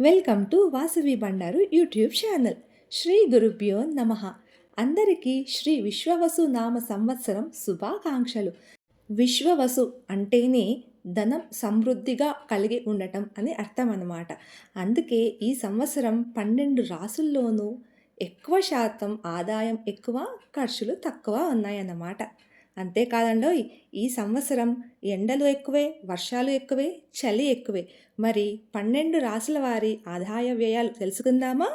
Welcome to Vasavi Bandaru YouTube channel. Shri గురుభ్యో నమ. అందరికీ శ్రీ విశ్వవసు నామ సంవత్సరం శుభాకాంక్షలు. విశ్వవసు అంటేనే ధనం సమృద్ధిగా కలిగి ఉండటం అని అర్థం అన్నమాట అందుకే ఈ సంవత్సరం పన్నెండు రాసుల్లోనూ ఎక్కువ శాతం ఆదాయం ఎక్కువ ఖర్చులు తక్కువ ఉన్నాయన్నమాట. అంతేకాదండోయ్ ఈ సంవత్సరం ఎండలు ఎక్కువే వర్షాలు ఎక్కువే చలి ఎక్కువే. మరి పన్నెండు రాసుల వారి ఆదాయ వ్యయాలు తెలుసుకుందామా?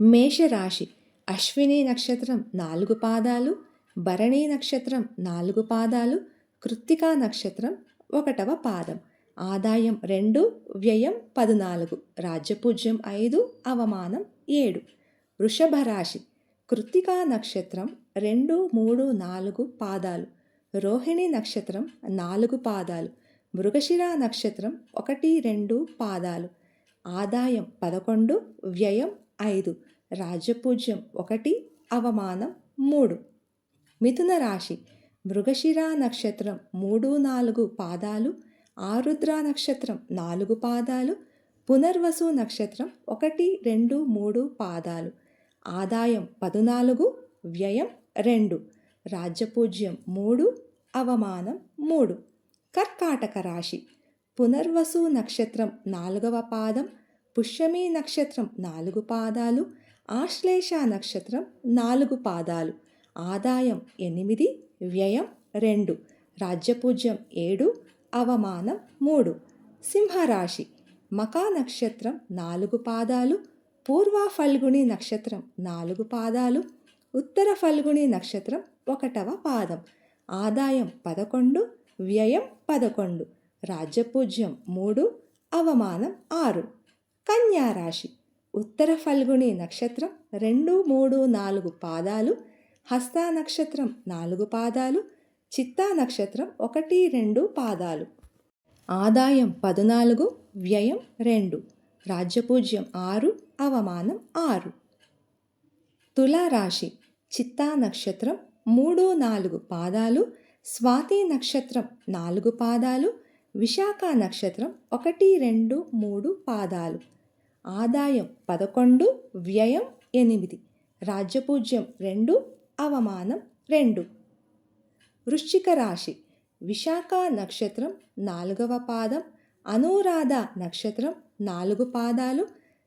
మేషరాశి అశ్విని నక్షత్రం నాలుగు పాదాలు భరణి నక్షత్రం నాలుగు పాదాలు కృత్తికా నక్షత్రం ఒకటవ పాదం. ఆదాయం రెండు వ్యయం పద్నాలుగు రాజ్యపూజ్యం ఐదు అవమానం ఏడు. వృషభ రాశి కృత్తికా నక్షత్రం రెండు మూడు నాలుగు పాదాలు. రోహిణి నక్షత్రం నాలుగు పాదాలు. మృగశిర నక్షత్రం ఒకటి రెండు పాదాలు. ఆదాయం పదకొండు వ్యయం ఐదు. రాజపూజ్యం ఒకటి అవమానం మూడు. మిథున రాశి. మృగశిర నక్షత్రం మూడు నాలుగు పాదాలు. ఆరుద్ర నక్షత్రం నాలుగు పాదాలు. పునర్వసు నక్షత్రం ఒకటి రెండు మూడు పాదాలు. ఆదాయం పదునాలుగు వ్యయం రెండు రాజ్యపూజ్యం మూడు అవమానం మూడు. కర్కాటక రాశి. పునర్వసు నక్షత్రం నాలుగవ పాదం పుష్యమి నక్షత్రం నాలుగు పాదాలు ఆశ్లేష నక్షత్రం నాలుగు పాదాలు. ఆదాయం ఎనిమిది వ్యయం రెండు రాజ్యపూజ్యం ఏడు అవమానం మూడు. సింహరాశి. మకా నక్షత్రం నాలుగు పాదాలు పూర్వ ఫల్గుణి నక్షత్రం నాలుగు పాదాలు ఉత్తర ఫల్గుణి నక్షత్రం ఒకటవ పాదం. ఆదాయం పదకొండు వ్యయం పదకొండు రాజ్యపూజ్యం మూడు అవమానం ఆరు. కన్యారాశి ఉత్తర ఫల్గుణి నక్షత్రం రెండు మూడు నాలుగు పాదాలు హస్త నక్షత్రం నాలుగు పాదాలు చిత్తా నక్షత్రం ఒకటి రెండు పాదాలు. ఆదాయం పద్నాలుగు వ్యయం రెండు. రాజ్యపూజ్యం ఆరు అవమానం ఆరు. తులారాశి చిత్తా నక్షత్రం మూడు నాలుగు పాదాలు స్వాతి నక్షత్రం నాలుగు పాదాలు విశాఖ నక్షత్రం ఒకటి రెండు మూడు పాదాలు. ఆదాయం పదకొండు వ్యయం ఎనిమిది. రాజ్యపూజ్యం రెండు అవమానం రెండు. వృశ్చిక రాశి విశాఖ నక్షత్రం నాలుగవ పాదం అనురాధ నక్షత్రం నాలుగు పాదాలు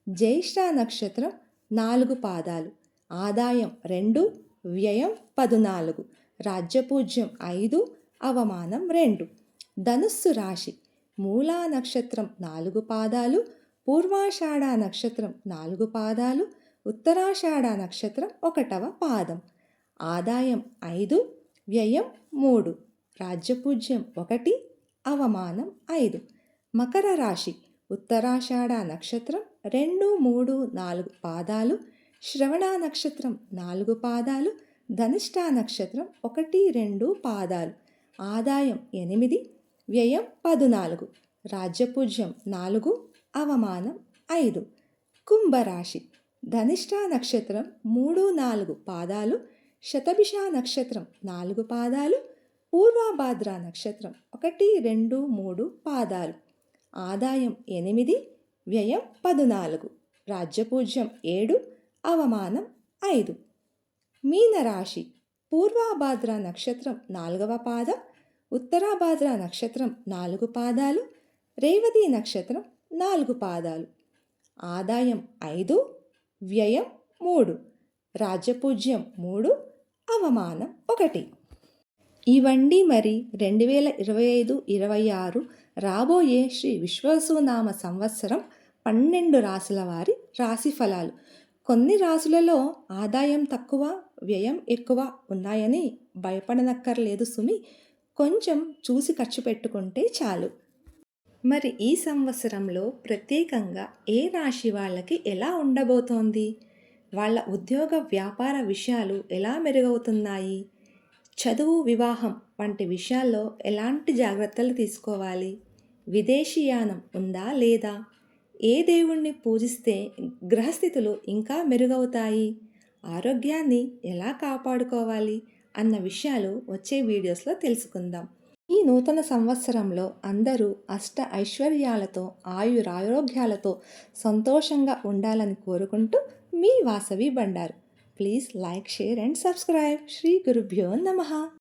జ్యేష్ఠ నక్షత్రం నాలుగు పాదాలు ఆదాయం రెండు వ్యయం పదునాలుగు రాజ్యపూజ్యం ఐదు అవమానం రెండు. ధనుస్సు రాశి మూలా నక్షత్రం నాలుగు పాదాలు పూర్వాషాఢ నక్షత్రం నాలుగు పాదాలు ఉత్తరాషాఢ నక్షత్రం ఒకటవ పాదం. ఆదాయం ఐదు వ్యయం మూడు రాజ్యపూజ్యం ఒకటి అవమానం ఐదు. మకర రాశి ఉత్తరాషాఢ నక్షత్రం రెండు మూడు నాలుగు పాదాలు శ్రవణ నక్షత్రం నాలుగు పాదాలు ధనిష్ట నక్షత్రం ఒకటి రెండు పాదాలు. ఆదాయం ఎనిమిది వ్యయం పదునాలుగు రాజ్యపూజ్యం నాలుగు అవమానం ఐదు. కుంభరాశి ధనిష్ట నక్షత్రం మూడు నాలుగు పాదాలు శతభిష నక్షత్రం నాలుగు పాదాలు పూర్వాభాద్ర నక్షత్రం ఒకటి రెండు మూడు పాదాలు. ఆదాయం ఎనిమిది వ్యయం పదునాలుగు రాజ్యపూజ్యం ఏడు అవమానం ఐదు. మీనరాశి పూర్వాభాద్ర నక్షత్రం నాలుగవ పాదం ఉత్తరాభాద్ర నక్షత్రం నాలుగు పాదాలు రేవతి నక్షత్రం నాలుగు పాదాలు. ఆదాయం ఐదు వ్యయం మూడు రాజ్యపూజ్యం మూడు అవమానం ఒకటి. ఇవండి మరి రెండు వేల ఇరవై ఐదు ఇరవై ఆరు రాబోయే శ్రీ విశ్వసునామ సంవత్సరం పన్నెండు రాసుల వారి రాశి ఫలాలు. కొన్ని రాసులలో ఆదాయం తక్కువ వ్యయం ఎక్కువ ఉన్నాయని భయపడనక్కర్లేదు సుమి. కొంచెం చూసి ఖర్చు పెట్టుకుంటే చాలు. మరి ఈ సంవత్సరంలో ప్రత్యేకంగా ఏ రాశి వాళ్ళకి ఎలా ఉండబోతోంది? వాళ్ళ ఉద్యోగ వ్యాపార విషయాలు ఎలా మెరుగవుతున్నాయి? చదువు వివాహం వంటి విషయాల్లో ఎలాంటి జాగ్రత్తలు తీసుకోవాలి? విదేశీయానం ఉందా లేదా? ఏ దేవుణ్ణి పూజిస్తే గ్రహస్థితులు ఇంకా మెరుగవుతాయి? ఆరోగ్యాన్ని ఎలా కాపాడుకోవాలి? అన్న విషయాలు వచ్చే వీడియోస్లో తెలుసుకుందాం. ఈ నూతన సంవత్సరంలో అందరూ అష్ట ఐశ్వర్యాలతో ఆయురారోగ్యాలతో సంతోషంగా ఉండాలని కోరుకుంటూ మీ Vasavi Bandaru. Please like share and subscribe. Shri గురుభ్యో నమః.